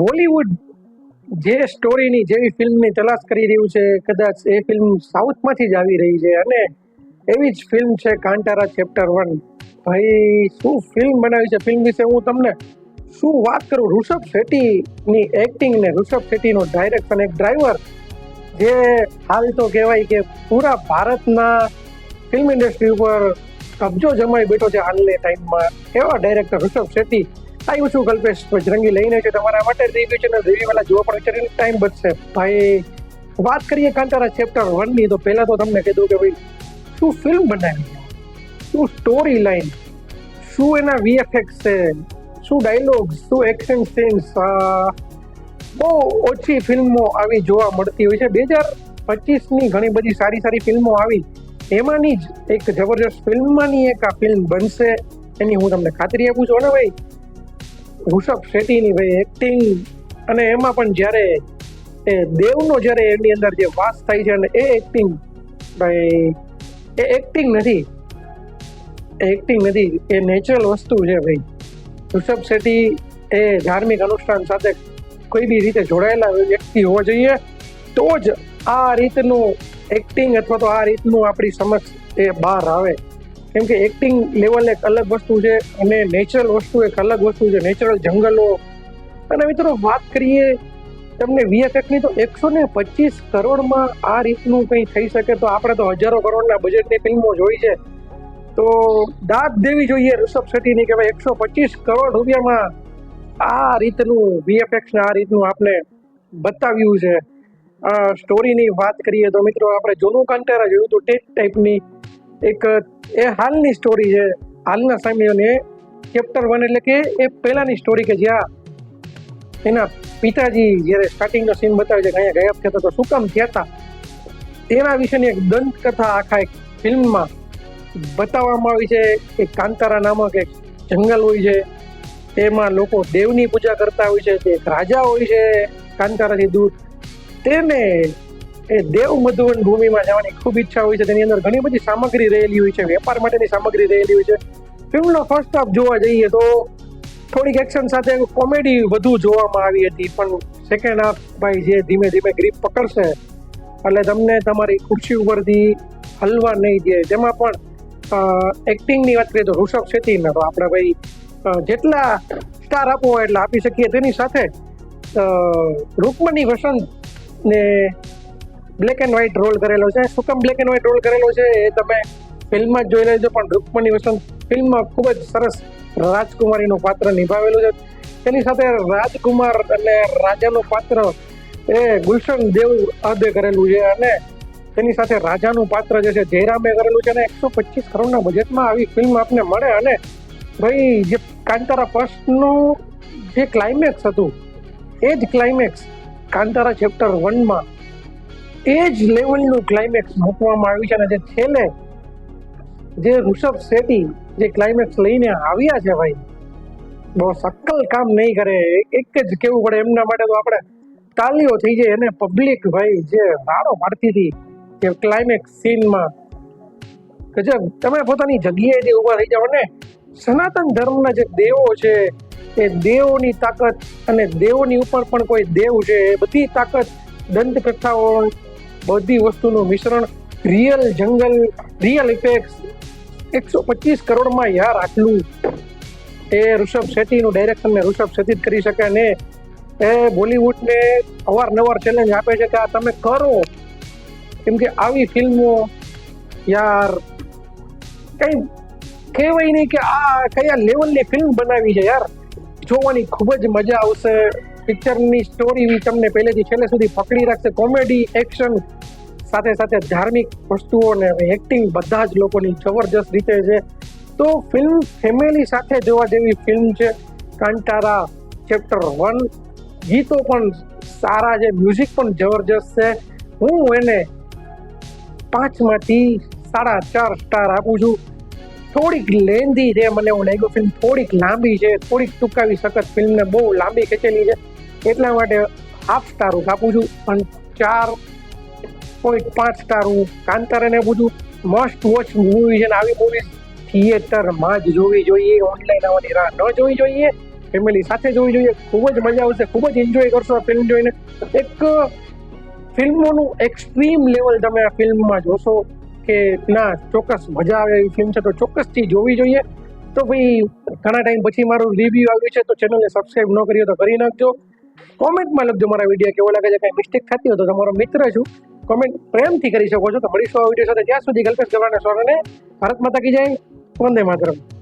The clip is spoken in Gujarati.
બોલિવૂડ જે સ્ટોરીની, જેવી ફિલ્મની તલાશ કરી રહ્યું છે, કદાચ એ ફિલ્મ સાઉથમાંથી જ આવી રહી છે અને એવી જ ફિલ્મ છે કાંટારા ચેપ્ટર વન. ભાઈ, શું ફિલ્મ બનાવી છે? ફિલ્મ વિશે હું તમને શું વાત કરું? ઋષભ શેટ્ટીની એક્ટિંગ ને ઋષભ શેટ્ટીનો ડાયરેક્શન એક ડ્રાઈવર જે હાલ તો કહેવાય કે પૂરા ભારતના ફિલ્મ ઇન્ડસ્ટ્રી ઉપર કબજો જમાઈ બેઠો છે હાલના ટાઈમમાં એવા ડાયરેક્ટર ઋષભ શેટ્ટી આવ્યું છું કલ્પેશ? બજરંગી લઈને છે તમારા માટે રિવ્યુ ને રિવ્યુ વાળા જોવા પણ અત્યારે ટાઈમ બચશે. ભાઈ, વાત કરીએ કાંતારા ચેપ્ટર વનની તો પહેલા તો તમને કીધું કે ભાઈ, શું ફિલ્મ બનાવી? શું સ્ટોરી લાઈન શું એના વીએફએક્સ છે? શું ડાયલોગ શું એક્શન સીન્સ બહુ ઓછી ફિલ્મો આવી જોવા મળતી હોય છે. બે હજાર પચીસની ઘણી બધી સારી સારી ફિલ્મો આવી. એમાંની જ એક જબરજસ્ત ફિલ્મમાંની એક આ ફિલ્મ બનશે. એની હું તમને ખાતરી આપું છું. અને ભાઈ ઋષભ શેટ્ટીની ભાઈ એક્ટિંગ અને એમાં પણ જ્યારે એ દેવનો જ્યારે એની અંદર જે વાસ થાય છે અને એ એક્ટિંગ ભાઈ, એ એક્ટિંગ નથી. એ એક્ટિંગ નથી. એ નેચરલ વસ્તુ છે ભાઈ. ઋષભ શેટ્ટી એ ધાર્મિક અનુષ્ઠાન સાથે કોઈ બી રીતે જોડાયેલા વ્યક્તિ હોવો જોઈએ, તો જ આ રીતનું એક્ટિંગ અથવા તો આ રીતનું આપણી સમક્ષ એ બહાર આવે. કેમ કે એક્ટિંગ લેવલ એક અલગ વસ્તુ છે અને નેચરલ વસ્તુ એક અલગ વસ્તુ છે. નેચરલ જંગલો. અને મિત્રો વાત કરીએ તમને VFX ની તો એકસો ને પચીસ કરોડમાં આ રીતનું કંઈ થઈ શકે તો આપણે તો હજારો કરોડના બજેટની ફિલ્મો જોઈ છે. તો દાદ દેવી જોઈએ ઋષભ શેટ્ટીની કે ભાઈ એકસો પચીસ કરોડ રૂપિયામાં આ રીતનું વીએફએક્સને આ રીતનું આપણે બતાવ્યું છે. સ્ટોરીની વાત કરીએ તો મિત્રો આપણે જૂનું કંટેરા જોયું હતું તે ટાઈપની એક, એ હાલની સ્ટોરી છે. હાલના સમયને ચેપ્ટર વન એટલે કે એ પહેલાની સ્ટોરી કે જ્યાં એના પિતાજી જ્યારે સ્ટાર્ટિંગનો સીન બતાવે છે કે અહીંયા ગાયબ થતા તો શું કામ થયા હતા? તેના વિશેની એક દંતકથા આખા એક ફિલ્મમાં બતાવવામાં આવી છે. એક કાંતારા નામક એક જંગલ હોય છે. તેમાં લોકો દેવની પૂજા કરતા હોય છે. તે એક રાજા હોય છે કાંતારાથી દૂર. તેને એ દેવ મધુવન ભૂમિમાં જવાની ખૂબ ઈચ્છા હોય છે. તેની અંદર ઘણી બધી સામગ્રી રહેલી હોય છે. વેપાર માટેની સામગ્રી રહેલી હોય છે. ફિલ્મનો ફર્સ્ટ હાફ જોવા જઈએ તો થોડીક એક્શન સાથે કોમેડી વધુ જોવામાં આવી હતી. પણ સેકન્ડ હાફ ભાઈ જે ધીમે ધીમે ગ્રીપ પકડશે, એટલે તમને તમારી ખુરશી ઉપરથી હલવા નહીં દે. જેમાં પણ એક્ટિંગની વાત કરીએ તો ઋષભ શેટ્ટીના તો આપણે ભાઈ જેટલા સ્ટાર આપવો હોય એટલા આપી શકીએ. તેની સાથે રૂકમણી વસંત ને બ્લેક એન્ડ વ્હાઈટ રોલ કરેલો છે. શું કામ બ્લેક એન્ડ વ્હાઈટ રોલ કરેલો છે એ તમે ફિલ્મમાં જ જોઈ લેજો, પણ રૂકમણી વસંત ફિલ્મમાં ખૂબ જ સરસ રાજકુમારીનું પાત્ર નિભાવેલું છે. તેની સાથે રાજકુમાર અને રાજાનું પાત્ર એ ગુલશન દેવ અદે કરેલું છે અને તેની સાથે રાજાનું પાત્ર જે છે, જયરામે કરેલું છે અને એકસો પચીસ કરોડના બજેટમાં આવી ફિલ્મ આપને મળે અને ભાઈ, જે કાંતારા ફર્સ્ટનું જે ક્લાઇમેક્સ હતું, એ જ ક્લાઇમેક્સ કાંતારા ચેપ્ટર વનમાં એ જ લેવલનું ક્લાઇમેક્સ મૂકવામાં આવ્યું છે અને જે છેલ્લે જે ઋષભ શેટ્ટી જે ક્લાઇમેક્સ લઈને આવ્યા છે ભાઈ, બહુ સક્કલ કામ નહીં કરે. એક જ કેવું પડે, એમના માટે તો આપણે તાલીઓ થઈ જાય એને પબ્લિક ભાઈ જે રાડો પાડતી હતી કે ક્લાઇમેક્સ સીનમાં ગજબ તમે પોતાની જગ્યાએ જે ઊભા થઈ જાઓ ને, સનાતન ધર્મના જે દેવો છે, એ દેવોની તાકાત અને દેવોની ઉપર પણ કોઈ દેવ છે, એ બધી તાકાત દંતકથાઓ બધી વસ્તુનું મિશ્રણ રિયલ જંગલ રિયલ ઇફેક્ટ્સ એકસો પચીસ કરોડમાં યાર આટલું. એ ઋષભ શેટ્ટીનું ડાયરેક્શન ઋષભ શેટ્ટી જ કરી શકે ને એ બોલિવૂડને અવારનવાર ચેલેન્જ આપે છે કે આ તમે કરો. કેમ કે આવી ફિલ્મો યાર કઈ કહેવાય નહીં કે આ કયા લેવલની ફિલ્મ બનાવી છે યાર. જોવાની ખૂબ જ મજા આવશે. પિક્ચરની સ્ટોરી તમને પહેલેથી છેલ્લે સુધી પકડી રાખશે. કોમેડી એક્શન સાથે સાથે ધાર્મિક વસ્તુઓ ને એક્ટિંગ બધા જ લોકોની જબરજસ્ત રીતે છે. તો ફિલ્મ ફેમિલી સાથે જોવા જેવી ફિલ્મ છે કાંટારા ચેપ્ટર વન ગીતો પણ સારા છે મ્યુઝિક પણ જબરજસ્ત છે. હું એને પાંચમાંથી સાડા ચાર સ્ટાર આપું છું. થોડીક લેન્ધી છે મને એવું લાગ્યું ફિલ્મ થોડીક લાંબી છે. થોડીક ટૂંકાવી સખત ફિલ્મને બહુ લાંબી ખેંચેલી છે. એટલા માટે હાફ સ્ટાર હું આપું છું. અને ચાર પોઈન્ટ પાંચ સ્ટાર હું કાંતારાને આપું છું. મસ્ટ વોચ મૂવી છે આવી મૂવી થિયેટરમાં જ જોવી જોઈએ. ઓનલાઈન આવવાની રાહ ન જોવી જોઈએ. ફેમિલી સાથે જોવી જોઈએ. ખૂબ જ મજા આવશે. ખૂબ જ એન્જોય કરશો આ ફિલ્મ જોઈને. એક, ફિલ્મોનું એક્સ્ટ્રીમ લેવલ તમે આ ફિલ્મમાં જોશો કે ના, ચોક્કસ મજા આવે એવી ફિલ્મ છે, તો ચોક્કસથી જોવી જોઈએ. તો ભાઈ, ઘણા ટાઈમ પછી મારું રિવ્યુ આવ્યું છે, તો ચેનલને સબસ્ક્રાઈબ ન કરી તો કરી નાખજો. કોમેન્ટમાં લખજો મારા વીડિયો કેવો લાગે છે, કાંઈ મિસ્ટેક થતી હોય તો તમારો મિત્ર છું. કોમેન્ટ પ્રેમથી કરી શકો છો. તો મળીશું આ વીડિયો સાથે. ત્યાં સુધી કલ્પેશ ગવાના સ્વરને ભારત માતા કી જય. વંદે માતરમ.